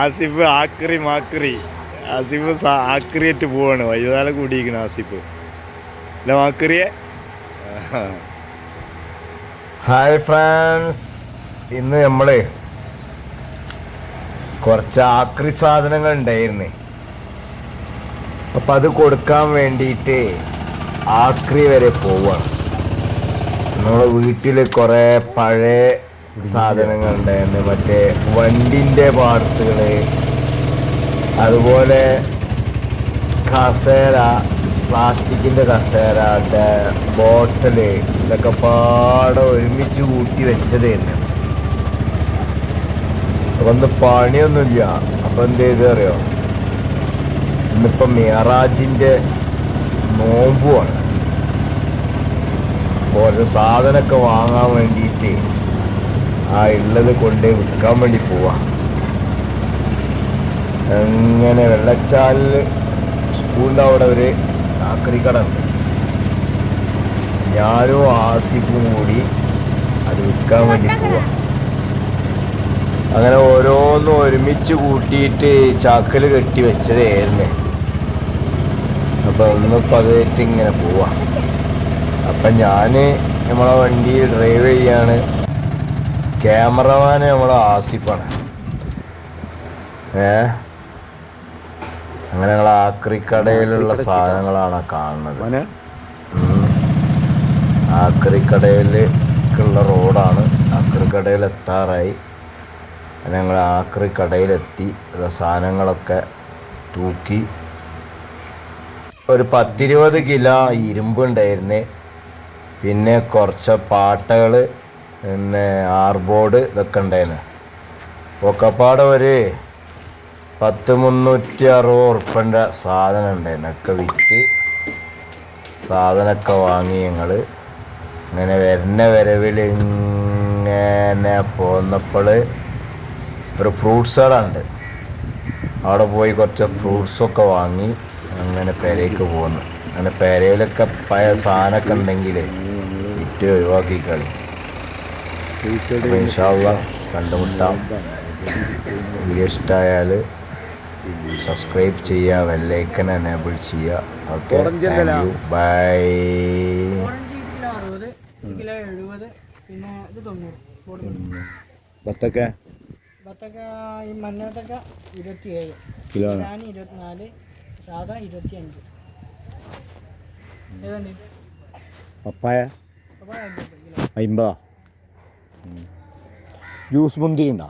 ആസിഫ് ആക്രി മാക്രി. ആസിഫ് ആക്രിയേറ്റ് പോവാണ്. വൈകുന്നേരം കൂടിയിരിക്കണം ആസിഫ്. അല്ല മാക്രിയെ? Hi friends. ഇന്ന് നമ്മൾ കുറച്ച് ആക്രി സാധനങ്ങൾ ഉണ്ടായിരുന്നു. അപ്പം അത് കൊടുക്കാൻ വേണ്ടിയിട്ട് ആക്രി വരെ പോവാണ്. നമ്മളെ വീട്ടിൽ കുറേ പഴയ ഉണ്ടായിരുന്നു മറ്റേ വണ്ടിന്റെ പാർട്സുകൾ അതുപോലെ കസേര പ്ലാസ്റ്റിക്കിന്റെ കസേര ബോട്ടൽ ഇതൊക്കെ പാടെ ഒരുമിച്ച് കൂട്ടി വെച്ചത് തന്നെ. ഒന്ന് പണിയൊന്നുമില്ല. അപ്പം എന്ത് ചെയ്ത് അറിയോ? ഇന്നിപ്പം മിയറാജിന്റെ നോമ്പുമാണ് ഓരോ സാധനമൊക്കെ വാങ്ങാൻ വേണ്ടിയിട്ട് ആ ഉള്ളത് കൊണ്ട് വിൽക്കാൻ വേണ്ടി പോവാ. അങ്ങനെ വെള്ളച്ചാലിൽ സ്കൂളിന്റെ അവിടെ ഒരു ആക്രി കട ഉണ്ട്. ഞാനും ആസിഫും കൂടി അത് വിൽക്കാൻ വേണ്ടി പോവാ. അങ്ങനെ ഓരോന്നും ഒരുമിച്ച് കൂട്ടിയിട്ട് ചാക്കൽ കെട്ടി വെച്ചതായിരുന്നു അപ്പൊ ഒന്ന് അതായിട്ട് ഇങ്ങനെ പോവാ അപ്പൊ ഞാൻ നമ്മളെ വണ്ടി ഡ്രൈവ് ചെയ്യാണ്. ക്യാമറമാന് നമ്മളെ ആസിഫാണ്. ഏ? അങ്ങനെ ഞങ്ങൾ ആക്രിക്കടയിലുള്ള സാധനങ്ങളാണ് കാണുന്നത്. ആക്രിക്കടയിലേക്കുള്ള റോഡാണ്. ആക്രിക്കടയിൽ എത്താറായി ഞങ്ങൾ ആക്രിക്കടയിലെത്തി. സാധനങ്ങളൊക്കെ തൂക്കി. ഒരു പത്തിരുപത് കിലോ ഇരുമ്പുണ്ടായിരുന്നേ. പിന്നെ കുറച്ച് പാട്ടകൾ പിന്നെ ആർബോർഡ് ഇതൊക്കെ ഉണ്ടായിരുന്നു ഒക്കെപ്പാടെ ഒരു പത്ത് മുന്നൂറ്റി അറുപത് ഉറുപ്പന്റെ സാധനം ഉണ്ടായിരുന്നു ഒക്കെ വിറ്റ് സാധനമൊക്കെ വാങ്ങി ഞങ്ങൾ ഇങ്ങനെ വരുന്ന വരവിൽ ഇങ്ങനെ പോന്നപ്പോൾ ഒരു ഫ്രൂട്ട്സ് കട അവിടെ പോയി കുറച്ച് ഫ്രൂട്ട്സൊക്കെ വാങ്ങി അങ്ങനെ പെരയ്ക്ക് പോന്നു. അങ്ങനെ പെരയിലൊക്കെ പഴയ സാധനമൊക്കെ ഉണ്ടെങ്കിൽ വിറ്റ് ഒഴിവാക്കി കളി. ഇൻഷാല്ല കണ്ടുമുട്ടാം. വീഡിയോ ഇഷ്ടമായാൽ സബ്സ്ക്രൈബ് ചെയ്യുക വെല്ലൈക്കൻ എനേബിൾ ചെയ്യുക ഓക്കെ താങ്ക് യു ബൈ ബത്തക്ക? ബത്തക്ക ഈ മഞ്ഞത്തക്ക ഇരുപത്തിയേഴ്. കിലോ ഇരുപത്തിനാല് സാധാ ഇരുപത്തി അഞ്ച് ഏതുണ്ട് പപ്പായ? അമ്പതാ? ജ്യൂസ് മുന്തിരി ഉണ്ടോ.